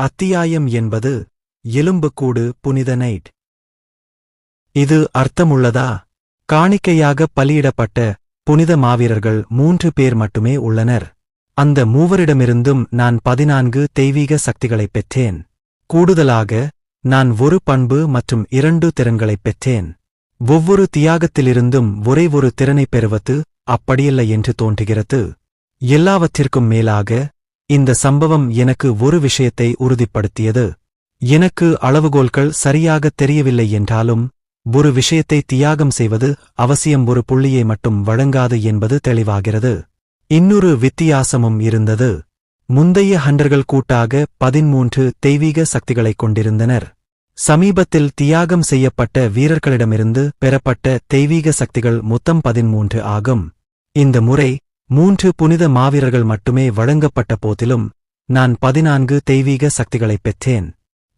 அத்தியாயம் என்பது எலும்புக்கூடு புனித நைட் இது அர்த்தமுள்ளதா? காணிக்கையாக பலியிடப்பட்ட புனித மாவீரர்கள் மூன்று பேர் மட்டுமே உள்ளனர். அந்த மூவரிடமிருந்தும் நான் பதினான்கு தெய்வீக சக்திகளைப் பெற்றேன். கூடுதலாக நான் ஒரு பண்பு மற்றும் இரண்டு திறன்களைப் பெற்றேன். ஒவ்வொரு தியாகத்திலிருந்தும் ஒரே ஒரு திறனைப் பெறுவது அப்படியல்ல என்று தோன்றுகிறது. எல்லாவற்றிற்கும் மேலாக இந்த சம்பவம் எனக்கு ஒரு விஷயத்தை உறுதிப்படுத்தியது. எனக்கு அளவுகோல்கள் சரியாகத் தெரியவில்லை என்றாலும் ஒரு விஷயத்தை தியாகம் செய்வது அவசியம் ஒரு புள்ளியை மட்டும் வழங்காது என்பது தெளிவாகிறது. இன்னொரு வித்தியாசமும் இருந்தது. முந்தைய ஹண்டர்கள் கூட்டாக பதிமூன்று தெய்வீக சக்திகளைக் கொண்டிருந்தனர். சமீபத்தில் தியாகம் செய்யப்பட்ட வீரர்களிடமிருந்து பெறப்பட்ட தெய்வீக சக்திகள் மொத்தம் பதிமூன்று ஆகும். இந்த முறை மூன்று புனித மாவீரர்கள் மட்டுமே வழங்கப்பட்ட போதிலும் நான் பதினான்கு தெய்வீக சக்திகளைப் பெற்றேன்.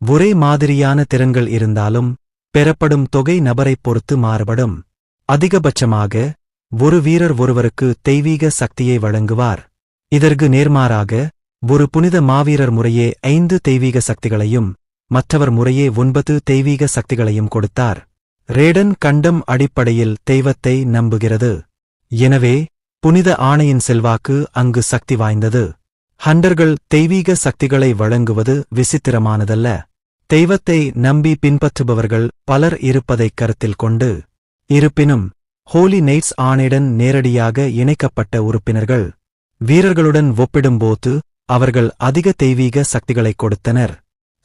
ஒரே மாதிரியான திறன்கள் இருந்தாலும் பெறப்படும் தொகை நபரைப் பொறுத்து மாறுபடும். அதிகபட்சமாக ஒரு வீரர் ஒருவருக்கு தெய்வீக சக்தியை வழங்குவார். இதற்கு நேர்மாறாக ஒரு புனித மாவீரர் முறையே ஐந்து தெய்வீக சக்திகளையும் மற்றவர் முறையே ஒன்பது தெய்வீக சக்திகளையும் கொடுத்தார். ரேடன் கண்டம் அடிப்படையில் தெய்வத்தை நம்புகிறது. எனவே புனித ஆணையின் செல்வாக்கு அங்கு சக்தி வாய்ந்தது. ஹண்டர்கள் தெய்வீக சக்திகளை வழங்குவது விசித்திரமானதல்ல. தெய்வத்தை நம்பி பின்பற்றுபவர்கள் பலர் இருப்பதைக் கருத்தில் கொண்டு இருப்பினும் ஹோலி நைட்ஸ் ஆணையுடன் நேரடியாக இணைக்கப்பட்ட உறுப்பினர்கள் வீரர்களுடன் ஒப்பிடும்போது அவர்கள் அதிக தெய்வீக சக்திகளைக் கொடுத்தனர்.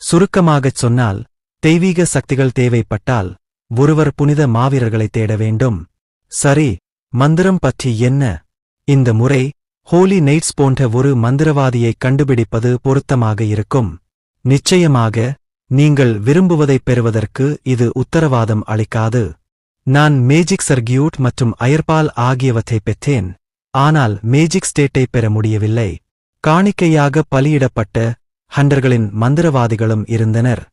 சுருக்கமாகச் சொன்னால் தெய்வீக சக்திகள் தேவைப்பட்டால் ஒருவர் புனித மாவீரர்களைத் தேட வேண்டும். சரி மந்திரம் பற்றி என்ன? இந்த முறை ஹோலி நைட்ஸ் போன்ற ஒரு மந்திரவாதியை கண்டுபிடிப்பது பொருத்தமாக இருக்கும். நிச்சயமாக நீங்கள் விரும்புவதைப் பெறுவதற்கு இது உத்தரவாதம் அளிக்காது. நான் மேஜிக் சர்கியூட் மற்றும் அயர்பால் ஆகியவற்றைப் பெற்றேன். ஆனால் மேஜிக் ஸ்டேட்டை பெற முடியவில்லை. காணிக்கையாக பலியிடப்பட்ட ஹண்டர்களின் மந்திரவாதிகளும் இருந்தனர்.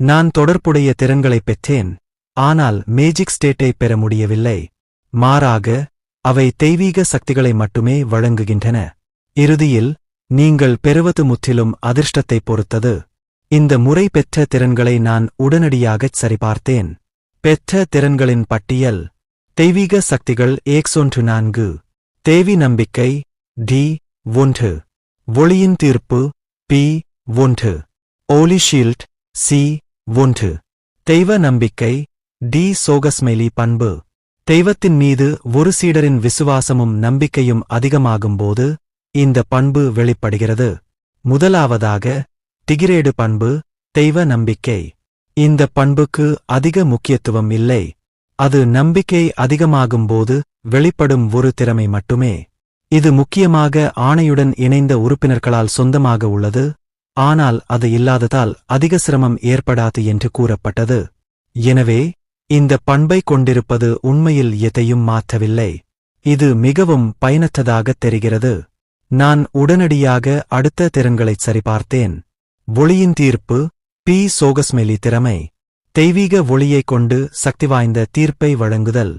நான் தொடர்புடைய திறன்களைப் பெற்றேன். ஆனால் மேஜிக் ஸ்டேட்டை பெற முடியவில்லை. மாறாக அவை தெய்வீக சக்திகளை மட்டுமே வழங்குகின்றன. இறுதியில் நீங்கள் பெறுவது முற்றிலும் அதிர்ஷ்டத்தைப் பொறுத்தது. இந்த முறை பெற்ற திறன்களை நான் உடனடியாகச் சரிபார்த்தேன். பெற்ற திறன்களின் பட்டியல். தெய்வீக சக்திகள் ஏக்ஸொன்று நான்கு. தேவி நம்பிக்கை. டி. ஒன்று. ஒளியின் தீர்ப்பு. பி. ஒன்று. Holy shield C. ஒன்று. தெய்வ நம்பிக்கை. டி. சோகஸ்மெலி பண்பு. தெய்வத்தின் மீது ஒரு சீடரின் விசுவாசமும் நம்பிக்கையும் அதிகமாகும்போது இந்த பண்பு வெளிப்படுகிறது. முதலாவதாக திகிரேடு பண்பு தெய்வ நம்பிக்கை. இந்த பண்புக்கு அதிக முக்கியத்துவம் இல்லை. அது நம்பிக்கை அதிகமாகும்போது வெளிப்படும் ஒரு திறமை மட்டுமே. இது முக்கியமாக ஆணையுடன் இணைந்த உறுப்பினர்களால் சொந்தமாக உள்ளது. ஆனால் அது இல்லாததால் அதிக சிரமம் ஏற்படாது என்று கூறப்பட்டது. எனவே இந்த பண்பை கொண்டிருப்பது உண்மையில் எதையும் மாற்றவில்லை. இது மிகவும் பயனற்றதாகத் தெரிகிறது. நான் உடனடியாக அடுத்த திறன்களைச் சரிபார்த்தேன். ஒளியின் தீர்ப்பு பி சோகஸ்மெலி திறமை. தெய்வீக ஒளியைக் கொண்டு சக்தி வாய்ந்த தீர்ப்பை வழங்குதல்.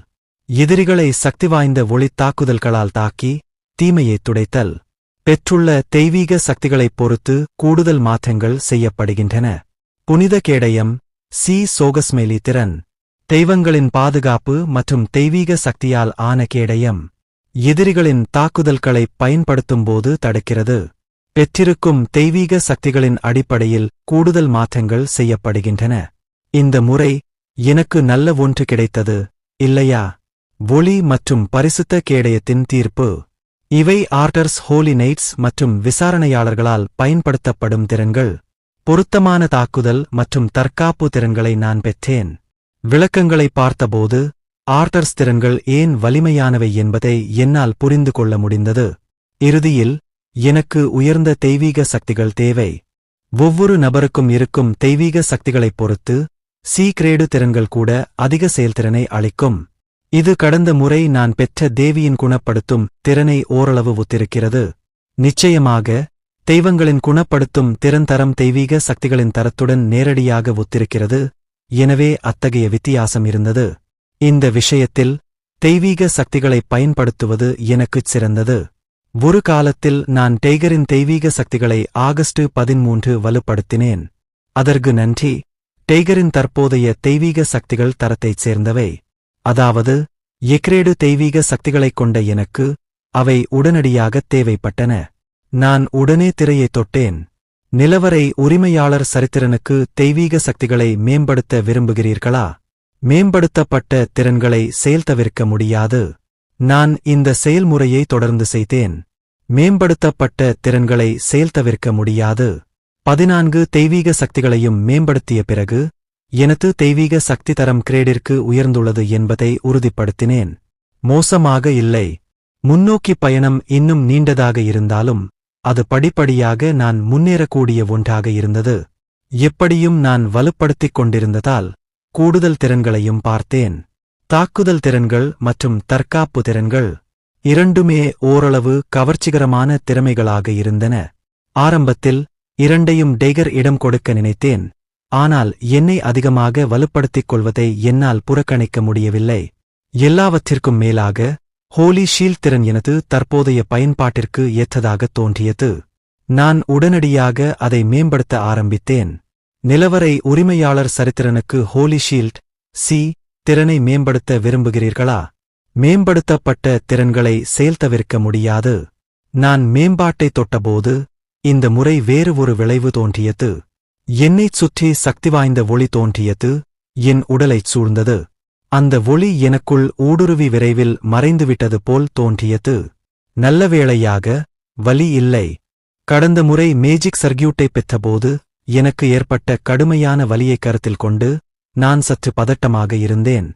எதிரிகளை சக்தி வாய்ந்த ஒளித் தாக்குதல்களால் தாக்கி தீமையைத் துடைத்தல். பெற்றுள்ள தெய்வீக சக்திகளைப் பொறுத்து கூடுதல் மாற்றங்கள் செய்யப்படுகின்றன. புனித கேடயம் சி சோகஸ்மெலி திறன். தெய்வங்களின் பாதுகாப்பு மற்றும் தெய்வீக சக்தியால் ஆன கேடயம் எதிரிகளின் தாக்குதல்களைப் பயன்படுத்தும்போது தடுக்கிறது. பெற்றிருக்கும் தெய்வீக சக்திகளின் அடிப்படையில் கூடுதல் மாற்றங்கள் செய்யப்படுகின்றன. இந்த முறை எனக்கு நல்ல ஒன்று கிடைத்தது இல்லையா? ஒளி மற்றும் பரிசுத்த கேடயத்தின் தீர்ப்பு. இவை ஆர்டர்ஸ் ஹோலி நைட்ஸ் மற்றும் விசாரணையாளர்களால் பயன்படுத்தப்படும் திறன்கள். பொருத்தமான தாக்குதல் மற்றும் தற்காப்பு திறன்களை நான் பெற்றேன். விளக்கங்களை பார்த்தபோது ஆர்டர்ஸ் திறன்கள் ஏன் வலிமையானவை என்பதை என்னால் புரிந்து கொள்ள முடிந்தது. இறுதியில் எனக்கு உயர்ந்த தெய்வீக சக்திகள் தேவை. ஒவ்வொரு நபருக்கும் இருக்கும் தெய்வீக சக்திகளைப் பொறுத்து சி கிரேடு திறன்கள் கூட அதிக செயல்திறனை அளிக்கும். இது கடந்த முறை நான் பெற்ற தேவியின் குணப்படுத்தும் திறனை ஓரளவு ஒத்திருக்கிறது. நிச்சயமாக தெய்வங்களின் குணப்படுத்தும் திறன் தரம் தெய்வீக சக்திகளின் தரத்துடன் நேரடியாக ஒத்திருக்கிறது. எனவே அத்தகைய வித்தியாசம் இருந்தது. இந்த விஷயத்தில் தெய்வீக சக்திகளைப் பயன்படுத்துவது எனக்குச் சிறந்தது. ஒரு காலத்தில் நான் டெய்கரின் தெய்வீக சக்திகளை ஆகஸ்ட் பதிமூன்று வலுப்படுத்தினேன். அதற்கு நன்றி. டெய்கரின் தற்போதைய தெய்வீக சக்திகள் தரத்தைச் சேர்ந்தவை. அதாவது எக்ரேடு தெய்வீக சக்திகளைக் கொண்ட எனக்கு அவை உடனடியாகத் தேவைப்பட்டன. நான் உடனே திரையை தொட்டேன். நிலவரை உரிமையாளர் சரித்திரனுக்கு தெய்வீக சக்திகளை மேம்படுத்த விரும்புகிறீர்களா? மேம்படுத்தப்பட்ட திறன்களை செயல்தவிர்க்க முடியாது. நான் இந்த செயல்முறையை தொடர்ந்து செய்தேன். மேம்படுத்தப்பட்ட திறன்களை செயல்தவிர்க்க முடியாது. பதினான்கு தெய்வீக சக்திகளையும் மேம்படுத்திய பிறகு எனது தெய்வீக சக்தி தரம் கிரேடிற்கு உயர்ந்துள்ளது என்பதை உறுதிப்படுத்தினேன். மோசமாக இல்லை. முன்னோக்கி பயணம் இன்னும் நீண்டதாக இருந்தாலும் அது படிப்படியாக நான் முன்னேறக்கூடிய ஒன்றாக இருந்தது. எப்படியும் நான் வலுப்படுத்திக் கொண்டிருந்ததால் கூடுதல் திறன்களையும் பார்த்தேன். தாக்குதல் திறன்கள் மற்றும் தற்காப்பு திறன்கள் இரண்டுமே ஓரளவு கவர்ச்சிகரமான திறமைகளாக இருந்தன. ஆரம்பத்தில் இரண்டையும் டெய்கர் இடம் கொடுக்க நினைத்தேன். ஆனால் என்னை அதிகமாக வலுப்படுத்திக் கொள்வதை என்னால் புறக்கணிக்க முடியவில்லை. எல்லாவற்றிற்கும் மேலாக ஹோலி ஷீல்ட் திறன் எனது தற்போதைய பயன்பாட்டிற்கு ஏற்றதாகத் தோன்றியது. நான் உடனடியாக அதை மேம்படுத்த ஆரம்பித்தேன். நிலவரை உரிமையாளர் சரித்திரனுக்கு ஹோலி ஷீல்ட் சி திறனை மேம்படுத்த விரும்புகிறீர்களா? மேம்படுத்தப்பட்ட திறன்களை செயல்தவிர்க்க முடியாது. நான் மேம்பாட்டை தொட்டபோது இந்த முறை வேறு ஒரு விளைவு தோன்றியது. என்னைச் சுற்றி சக்தி வாய்ந்த ஒளி தோன்றியது. என் உடலைச் சூழ்ந்தது. அந்த ஒளி எனக்குள் ஊடுருவி விரைவில் மறைந்துவிட்டது போல் தோன்றியது. நல்ல வேளையாக வலி இல்லை. கடந்த முறை மேஜிக் சர்க்கியூட்டை பெற்றபோது எனக்கு ஏற்பட்ட கடுமையான வலியை கருத்தில் கொண்டு நான் சற்று பதட்டமாக இருந்தேன்.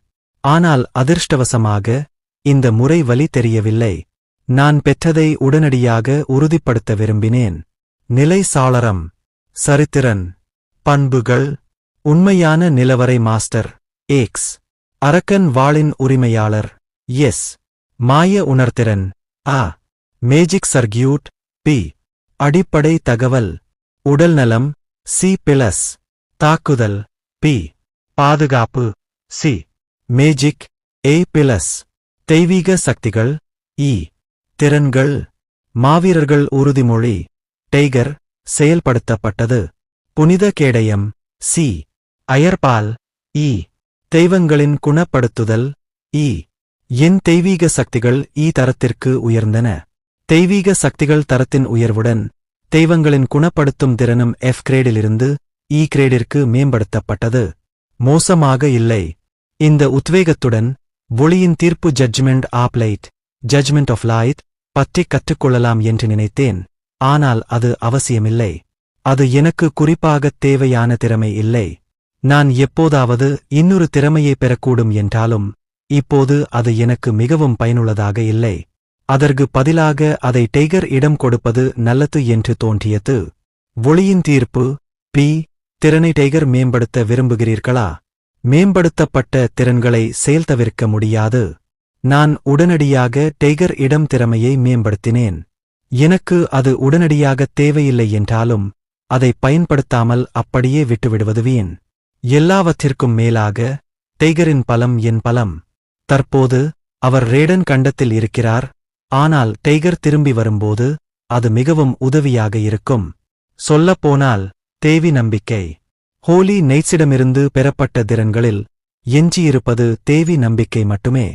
ஆனால் அதிர்ஷ்டவசமாக இந்த முறை வலி தெரியவில்லை. நான் பெற்றதை உடனடியாக உறுதிப்படுத்த விரும்பினேன். நிலை சாளரம். சரித்திரன். பண்புகள். உண்மையான நிலவரை மாஸ்டர். ஏக்ஸ் அரக்கன் வாளின் உரிமையாளர். எஸ். மாய உணர்திறன். ஆ. Magic circuit B. அடிப்படை தகவல். உடல்நலம். சி. பிளஸ். தாக்குதல். பி. பாதுகாப்பு. சி. மேஜிக். ஏ. பிளஸ். தெய்வீக சக்திகள். இ. திறன்கள். மாவீரர்கள் உறுதிமொழி. டெய்கர். செயல்படுத்தப்பட்டது. புனித கேடயம். சி. அயர்பால். இ. தெய்வங்களின் குணப்படுத்துதல் இ என் தெய்வீக சக்திகள் இ தரத்திற்கு உயர்ந்தன. தெய்வீக சக்திகள் தரத்தின் உயர்வுடன் தெய்வங்களின் குணப்படுத்தும் திறனும் எஃப் கிரேடிலிருந்து இ கிரேடிற்கு மேம்படுத்தப்பட்டது. மோசமாக இல்லை. இந்த உத்வேகத்துடன் ஒளியின் தீர்ப்பு judgment of light judgment of light பற்றி கற்றுக்கொள்ளலாம் என்று நினைத்தேன். ஆனால் அது அவசியமில்லை. அது எனக்கு குறிப்பாகத் தேவையான திறமை இல்லை. நான் எப்போதாவது இன்னொரு திறமையை பெறக்கூடும் என்றாலும் இப்போது அது எனக்கு மிகவும் பயனுள்ளதாக இல்லை. அதற்கு பதிலாக அதை டெய்கர் இடம் கொடுப்பது நல்லது என்று தோன்றியது. ஒளியின் தீர்ப்பு பி திறனை டெய்கர் மேம்படுத்த விரும்புகிறீர்களா? மேம்படுத்தப்பட்ட திறன்களை செயல்தவிர்க்க முடியாது. நான் உடனடியாக டெய்கர் இடம் திறமையை மேம்படுத்தினேன். எனக்கு அது உடனடியாகத் தேவையில்லை என்றாலும் அதை பயன்படுத்தாமல் அப்படியே விட்டுவிடுவது வீண். எல்லாவற்றிற்கும் மேலாக டெய்கரின் பலம் என் பலம். தற்போது அவர் ரேடன் கண்டத்தில் இருக்கிறார். ஆனால் டெய்கர் திரும்பி வரும்போது அது மிகவும் உதவியாக இருக்கும். சொல்லப்போனால் தேவி நம்பிக்கை. ஹோலி நெய்ட்ஸிடமிருந்து பெறப்பட்ட திறன்களில் எஞ்சியிருப்பது தேவி நம்பிக்கை மட்டுமே.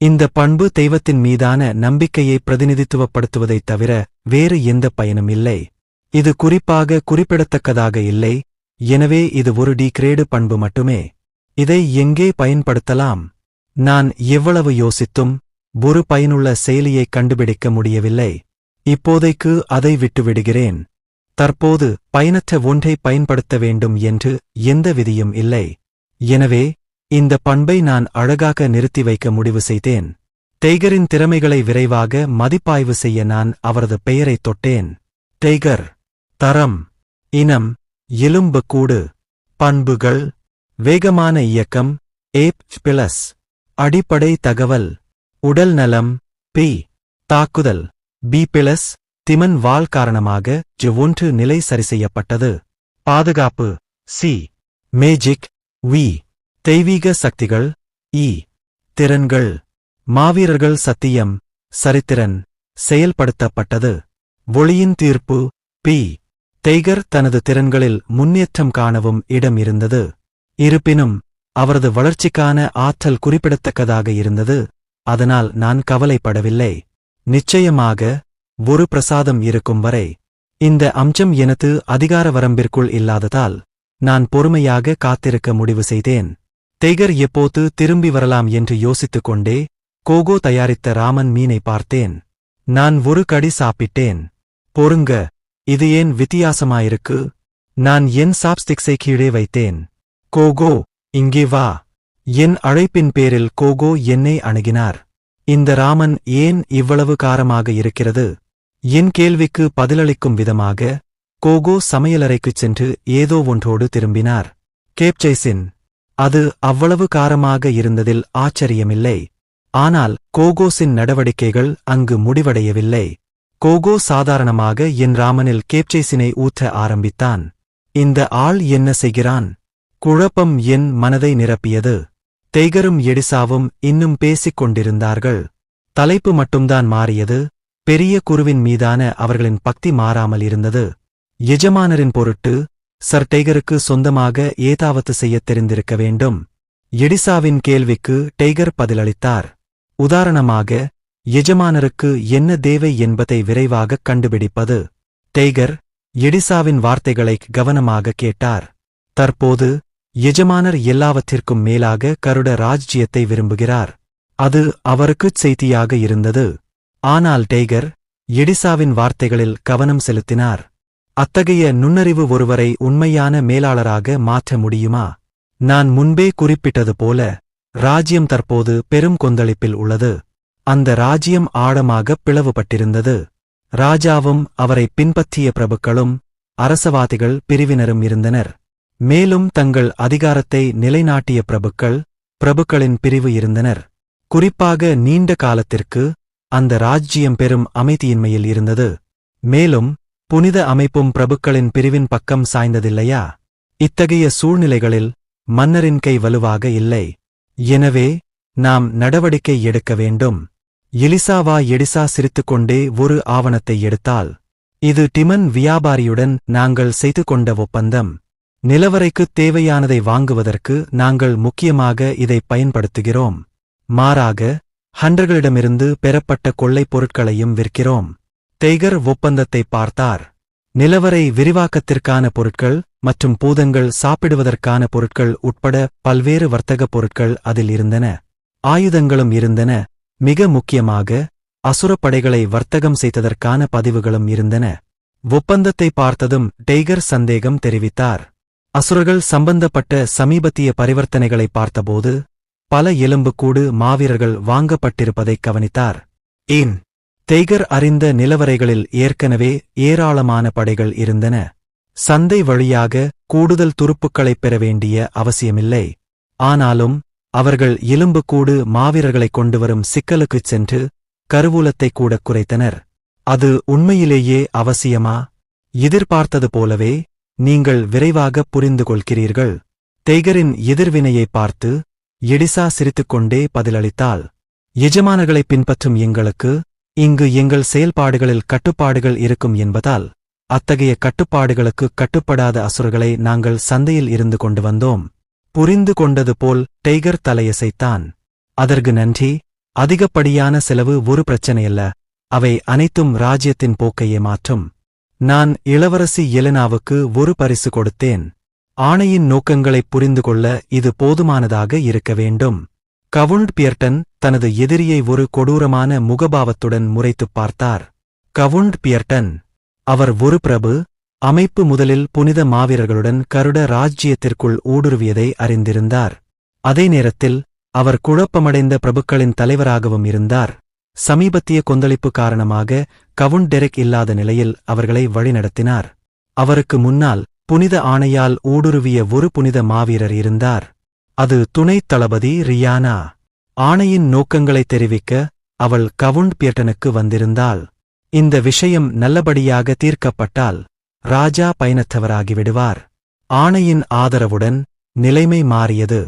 இந்த பண்பு தெய்வத்தின் மீதான நம்பிக்கையை பிரதிநிதித்துவப்படுத்துவதைத் தவிர வேறு எந்த பயனும் இல்லை. இது குறிப்பாக குறிப்பிடத்தக்கதாக இல்லை. எனவே இது ஒரு டிகிரேடு பண்பு மட்டுமே. இதை எங்கே பயன்படுத்தலாம்? நான் எவ்வளவு யோசித்தும் ஒரு பயனுள்ள செயலியை கண்டுபிடிக்க முடியவில்லை. இப்போதைக்கு அதை விட்டுவிடுகிறேன். தற்போது பயனற்ற ஒன்றை பயன்படுத்த வேண்டும் என்று எந்த விதியும் இல்லை. எனவே இந்த பண்பை நான் அழகாக நிறுத்தி வைக்க முடிவு செய்தேன். டெய்கரின் திறமைகளை விரைவாக மதிப்பாய்வு செய்ய நான் அவரது பெயரைத் தொட்டேன். டெய்கர் தரம் இனம் எலும்புக்கூடு பண்புகள் வேகமான இயக்கம் ஏப் பிளஸ் அடிப்படை தகவல் உடல் நலம் பி தாக்குதல் பி பிளஸ் திமன் வால் காரணமாக ஜி ஒன்று நிலை சரி செய்யப்பட்டது. பாதுகாப்பு சி மேஜிக் வி தெய்வீக சக்திகள் இ திறன்கள் மாவீரர்கள் சத்தியம் சரித்திரன் செயல்படுத்தப்பட்டது. ஒளியின் தீர்ப்பு பி தெய்கர் தனது திறன்களில் முன்னேற்றம் காணவும் இடம் இருந்தது இருப்பினும் அவரது வளர்ச்சிக்கான ஆற்றல் குறிப்பிடத்தக்கதாக இருந்தது. அதனால் நான் கவலைப்படவில்லை. நிச்சயமாக ஒரு பிரசாதம் இருக்கும் வரை இந்த அம்சம் எனது அதிகார வரம்பிற்குள் இல்லாததால் நான் பொறுமையாக காத்திருக்க முடிவு செய்தேன். தெய்கர் எப்போது திரும்பி வரலாம் என்று யோசித்துக் கொண்டே கோகோ தயாரித்த ராமன் மீனை பார்த்தேன். நான் ஒரு கடி சாப்பிட்டேன். பொறுங்க இது ஏன் வித்தியாசமாயிருக்கு? நான் என் சாப்ஸ்டிக்ஸை கீழே வைத்தேன். கோகோ இங்கே வா. என் அழைப்பின் பேரில் கோகோ என்னை அணுகினார். இந்த ராமன் ஏன் இவ்வளவு காரமாக இருக்கிறது? என் கேள்விக்கு பதிலளிக்கும் விதமாக கோகோ சமையலறைக்குச் சென்று ஏதோ ஒன்றோடு திரும்பினார். கேப்சைசின் அது அவ்வளவு காரமாக இருந்ததில் ஆச்சரியமில்லை. ஆனால் கோகோஸின் நடவடிக்கைகள் அங்கு முடிவடையவில்லை. கோகோ சாதாரணமாக என் ராமனில் கேப்சேசினை ஊற்ற ஆரம்பித்தான். இந்த ஆள் என்ன செய்கிறான்? குழப்பம் என் மனதை நிரப்பியது. டெய்கரும் எடிசாவும் இன்னும் பேசிக் கொண்டிருந்தார்கள் தலைப்பு மட்டும்தான் மாறியது. பெரிய குருவின் மீதான அவர்களின் பக்தி மாறாமல் இருந்தது. எஜமானரின் பொருட்டு சர் டெய்கருக்கு சொந்தமாக ஏதாவது செய்யத் தெரிந்திருக்க வேண்டும். எடிசாவின் கேள்விக்கு டெய்கர் பதிலளித்தார். உதாரணமாக எஜமானருக்கு என்ன தேவை என்பதை விரைவாகக் கண்டுபிடிப்பது. டெய்கர் எடிசாவின் வார்த்தைகளை கவனமாக கேட்டார். தற்போது எஜமானர் எல்லாவற்றிற்கும் மேலாக கருட ராஜ்ஜியத்தை விரும்புகிறார். அது அவருக்குச் செய்தியாக இருந்தது. ஆனால் டெய்கர் எடிசாவின் வார்த்தைகளில் கவனம் செலுத்தினார். அத்தகைய நுண்ணறிவு ஒருவரை உண்மையான மேலாளராக மாற்ற முடியுமா? நான் முன்பே குறிப்பிட்டது போல ராஜ்யம் தற்போது பெரும் கொந்தளிப்பில் உள்ளது. அந்த ராஜ்யம் ஆழமாக பிளவுபட்டிருந்தது. ராஜாவும் அவரை பின்பற்றிய பிரபுக்களும் அரசவாதிகள் பிரிவினரும் இருந்தனர். மேலும் தங்கள் அதிகாரத்தை நிலைநாட்டிய பிரபுக்கள் பிரபுக்களின் பிரிவு இருந்தனர். குறிப்பாக நீண்ட காலத்திற்கு அந்த ராஜ்ஜியம் பெரும் அமைதியின்மையில் இருந்தது. மேலும் புனித அமைப்பும் பிரபுக்களின் பிரிவின் பக்கம் சாய்ந்ததில்லையா? இத்தகைய சூழ்நிலைகளில் மன்னரின் கை வலுவாக இல்லை. எனவே நாம் நடவடிக்கை எடுக்க வேண்டும். எலிசாவா எடிசா சிரித்துக்கொண்டே ஒரு ஆவணத்தை எடுத்தால் இது டிமன் வியாபாரியுடன் நாங்கள் செய்து கொண்ட ஒப்பந்தம். நிலவரைக்குத் தேவையானதை வாங்குவதற்கு நாங்கள் முக்கியமாக இதை பயன்படுத்துகிறோம். மாறாக ஹண்டர்களிடமிருந்து பெறப்பட்ட கொள்ளைப் பொருட்களையும் விற்கிறோம். தெய்கர் ஒப்பந்தத்தை பார்த்தார். நிலவரை விரிவாக்கத்திற்கான பொருட்கள் மற்றும் பூதங்கள் சாப்பிடுவதற்கான பொருட்கள் உட்பட பல்வேறு வர்த்தகப் பொருட்கள் அதில் இருந்தன. ஆயுதங்களும் இருந்தன. மிக முக்கியமாக அசுரப்படைகளை வர்த்தகம் செய்ததற்கான பதிவுகளும் இருந்தன. ஒப்பந்தத்தை பார்த்ததும் டெய்கர் சந்தேகம் தெரிவித்தார். அசுரர்கள் சம்பந்தப்பட்ட சமீபத்திய பரிவர்த்தனைகளை பார்த்தபோது பல எலும்புக்கூடு மாவீரர்கள் வாங்கப்பட்டிருப்பதைக் கவனித்தார். ஏன்? தெய்கர் அறிந்த நிலவரைகளில் ஏற்கனவே ஏராளமான படைகள் இருந்தன. சந்தை வழியாக கூடுதல் துருப்புக்களைப் பெற வேண்டிய அவசியமில்லை. ஆனாலும் அவர்கள் எலும்புக்கூடு மாவீரர்களைக் கொண்டுவரும் சிக்கலுக்குச் சென்று கருவூலத்தைக் கூடக் குறைத்தனர். அது உண்மையிலேயே அவசியமா? எதிர்பார்த்தது போலவே நீங்கள் விரைவாக புரிந்து கொள்கிறீர்கள் தெய்கரின் எதிர்வினையை பார்த்து எடிசா சிரித்துக்கொண்டே பதிலளித்தாள். எஜமானர்களை பின்பற்றும் எங்களுக்கு இங்கு எங்கள் செயல்பாடுகளில் கட்டுப்பாடுகள் இருக்கும் என்பதால் அத்தகைய கட்டுப்பாடுகளுக்கு கட்டுப்படாத அசுரர்களை நாங்கள் சந்தையில் இருந்து கொண்டு வந்தோம். புரிந்து கொண்டது போல் டெய்கர் தலையசைத்தான். அதற்கு நன்றி. அதிகப்படியான செலவு ஒரு பிரச்சனையல்ல. அவை அனைத்தும் ராஜ்யத்தின் போக்கையே மாற்றும். நான் இளவரசி எலனாவுக்கு ஒரு பரிசு கொடுத்தேன். ஆணையின் நோக்கங்களைப் புரிந்து கொள்ள இது போதுமானதாக இருக்க வேண்டும். கவுண்ட் பியர்டன் தனது எதிரியை ஒரு கொடூரமான முகபாவத்துடன் முறைத்துப் பார்த்தார். கவுண்ட் பியர்டன் அவர் ஒரு பிரபு அமைப்பு முதலில் புனித மாவீரர்களுடன் கருட ராஜ்ஜியத்திற்குள் ஊடுருவியதை அறிந்திருந்தார். அதே நேரத்தில் அவர் குழப்பமடைந்த பிரபுக்களின் தலைவராகவும் இருந்தார். சமீபத்திய கொந்தளிப்பு காரணமாக கவுண்ட் டெரெக் இல்லாத நிலையில் அவர்களை வழிநடத்தினார். அவருக்கு முன்னால் புனித ஆணையால் ஊடுருவிய ஒரு புனித மாவீரர் இருந்தார். அது துணைத் தளபதி ரியானா. ஆணையின் நோக்கங்களை தெரிவிக்க அவள் கவுண்ட் பியட்டனுக்கு வந்திருந்தாள். இந்த விஷயம் நல்லபடியாக தீர்க்கப்பட்டால் ராஜா பயனற்றவராகிவிடுவார் ஆணையின் ஆதரவுடன் நிலைமை மாறியது.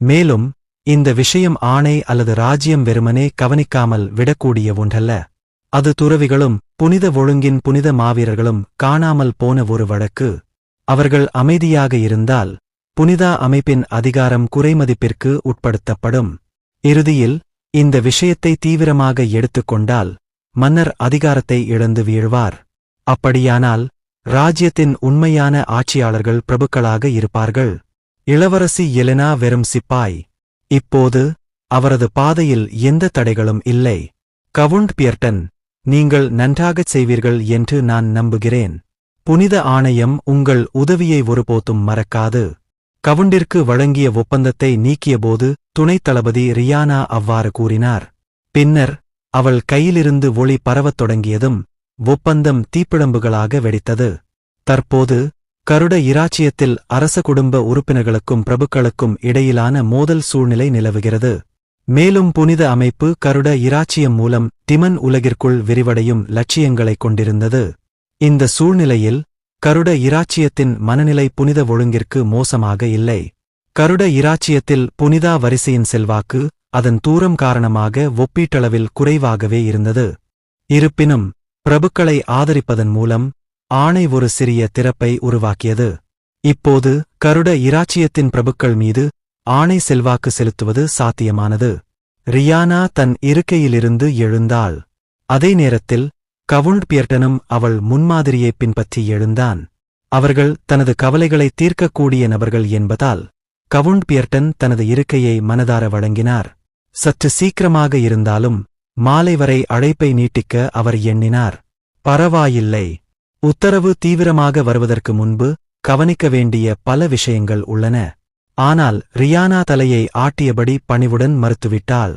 மேலும் இந்த விஷயம் ஆணை அல்லது ராஜ்யம் வெறுமனே கவனிக்காமல் விடக்கூடிய ஒன்றல்ல. அது துறவிகளும் புனித ஒழுங்கின் புனித மாவீரர்களும் காணாமல் போன ஒரு வழக்கு. அவர்கள் அமைதியாக இருந்தால் புனிதா அமைப்பின் அதிகாரம் குறைமதிப்பிற்கு உட்படுத்தப்படும். இறுதியில் இந்த விஷயத்தை தீவிரமாக எடுத்துக்கொண்டால் மன்னர் அதிகாரத்தை இழந்து வீழ்வார். அப்படியானால் ராஜ்யத்தின் உண்மையான ஆட்சியாளர்கள் பிரபுக்களாக இருப்பார்கள். இளவரசி எலெனா வெறும் சிப்பாய். இப்போது அவரது பாதையில் எந்த தடைகளும் இல்லை. கவுண்ட் பியர்டன் நீங்கள் நன்றாகச் செய்வீர்கள் என்று நான் நம்புகிறேன். புனித ஆணையம் உங்கள் உதவியை ஒருபோதும் மறக்காது. கவுண்டிற்கு வழங்கிய ஒப்பந்தத்தை நீக்கியபோது துணைத் தளபதி ரியானா அவ்வாறு கூறினார். பின்னர் அவள் கையிலிருந்து ஒளி பரவத் தொடங்கியதும் ஒப்பந்தம் தீப்பிழம்புகளாக வெடித்தது. தற்போது கருட இராச்சியத்தில் அரச குடும்ப உறுப்பினர்களுக்கும் பிரபுக்களுக்கும் இடையிலான மோதல் சூழ்நிலை நிலவுகிறது. மேலும் புனித அமைப்பு கருட இராச்சியம் மூலம் திமன் உலகிற்குள் விரிவடையும் லட்சியங்களைக் கொண்டிருந்தது. இந்த சூழ்நிலையில் கருட இராச்சியத்தின் மனநிலை புனித ஒழுங்கிற்கு மோசமாக இல்லை. கருட இராச்சியத்தில் புனிதா வரிசையின் செல்வாக்கு அதன் தூரம் காரணமாக ஒப்பீட்டளவில் குறைவாகவே இருந்தது. இருப்பினும் பிரபுக்களை ஆதரிப்பதன் மூலம் ஆணை ஒரு சிறிய திறப்பை உருவாக்கியது. இப்போது கருட இராச்சியத்தின் பிரபுக்கள் மீது ஆணை செல்வாக்கு செலுத்துவது சாத்தியமானது. ரியானா தன் இருக்கையிலிருந்து எழுந்தாள். அதே நேரத்தில் கவுண்ட் பியர்டனும் அவள் முன்மாதிரியை பின்பற்றி எழுந்தான். அவர்கள் தனது கவலைகளை தீர்க்கக்கூடிய நபர்கள் என்பதால் கவுண்ட் பியர்டன் தனது இருக்கையை மனதார வழங்கினார். சற்று சீக்கிரமாக இருந்தாலும் மாலை வரை அழைப்பை நீட்டிக்க அவர் எண்ணினார். பரவாயில்லை. உத்தரவு தீவிரமாக வருவதற்கு முன்பு கவனிக்க வேண்டிய பல விஷயங்கள் உள்ளன. ஆனால் ரியானா தலையை ஆட்டியபடி பணிவுடன் மறுத்துவிட்டாள்.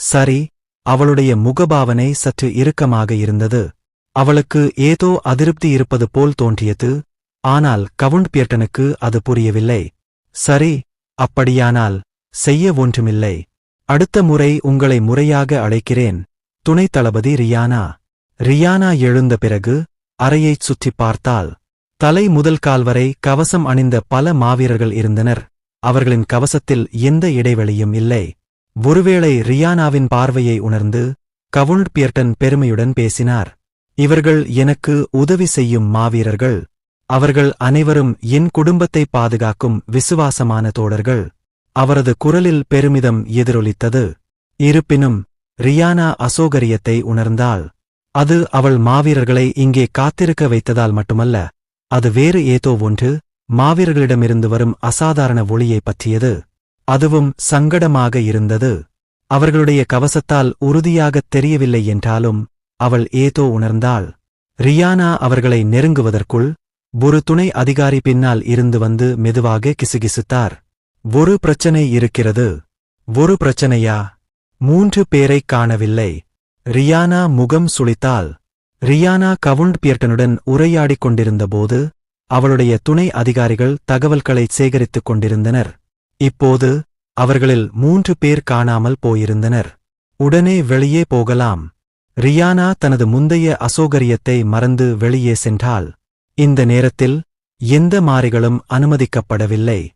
சரி அவளுடைய முகபாவனை சற்று இறுக்கமாக இருந்தது. அவளுக்கு ஏதோ அதிருப்தி இருப்பது போல் தோன்றியது. ஆனால் கவுண்ட் பியர்டனுக்கு அது புரியவில்லை. சரி அப்படியானால் செய்ய ஒன்றுமில்லை. அடுத்த முறை உங்களை முறையாக அழைக்கிறேன். துணைத் தளபதி ரியானா. ரியானா எழுந்த பிறகு அறையைச் சுற்றிப் பார்த்தால் தலை முதல் கால் வரை கவசம் அணிந்த பல மாவீரர்கள் இருந்தனர். அவர்களின் கவசத்தில் எந்த இடைவெளியும் இல்லை. ஒருவேளை ரியானாவின் பார்வையை உணர்ந்து கவுண்ட் பியர்டன் பெருமையுடன் பேசினார். இவர்கள் எனக்கு உதவி செய்யும் மாவீரர்கள். அவர்கள் அனைவரும் என் குடும்பத்தை பாதுகாக்கும் விசுவாசமான தோடர்கள் அவரது குரலில் பெருமிதம் எதிரொலித்தது. இருப்பினும் ரியானா அசோகரியத்தை உணர்ந்தாள் அது அவள் மாவீரர்களை இங்கே காத்திருக்க வைத்ததால் மட்டுமல்ல அது வேறு ஏதோ ஒன்று மாவீரர்களிடமிருந்து வரும் அசாதாரண ஒளியைப் பற்றியது. அதுவும் சங்கடமாக இருந்தது. அவர்களுடைய கவசத்தால் உறுதியாகத் தெரியவில்லை என்றாலும் அவள் ஏதோ உணர்ந்தாள். ரியானா அவர்களை நெருங்குவதற்குள் ஒரு துணை அதிகாரி பின்னால் இருந்து வந்து மெதுவாக கிசுகிசுத்தார். ஒரு பிரச்சனை இருக்கிறது. ஒரு பிரச்சனையா? மூன்று பேரைக் காணவில்லை. ரியானா முகம் சுளித்தாள். ரியானா கவுண்ட் பியர்டனுடன் உரையாடிக் கொண்டிருந்தபோது அவளுடைய துணை அதிகாரிகள் தகவல்களை சேகரித்துக் கொண்டிருந்தனர். இப்போது அவர்களில் மூன்று பேர் காணாமல் போயிருந்தனர். உடனே வெளியே போகலாம். ரியானா தனது முந்தைய அசோகரியத்தை மறந்து வெளியே சென்றாள். இந்த நேரத்தில் எந்த மாறிகளும் அனுமதிக்கப்படவில்லை.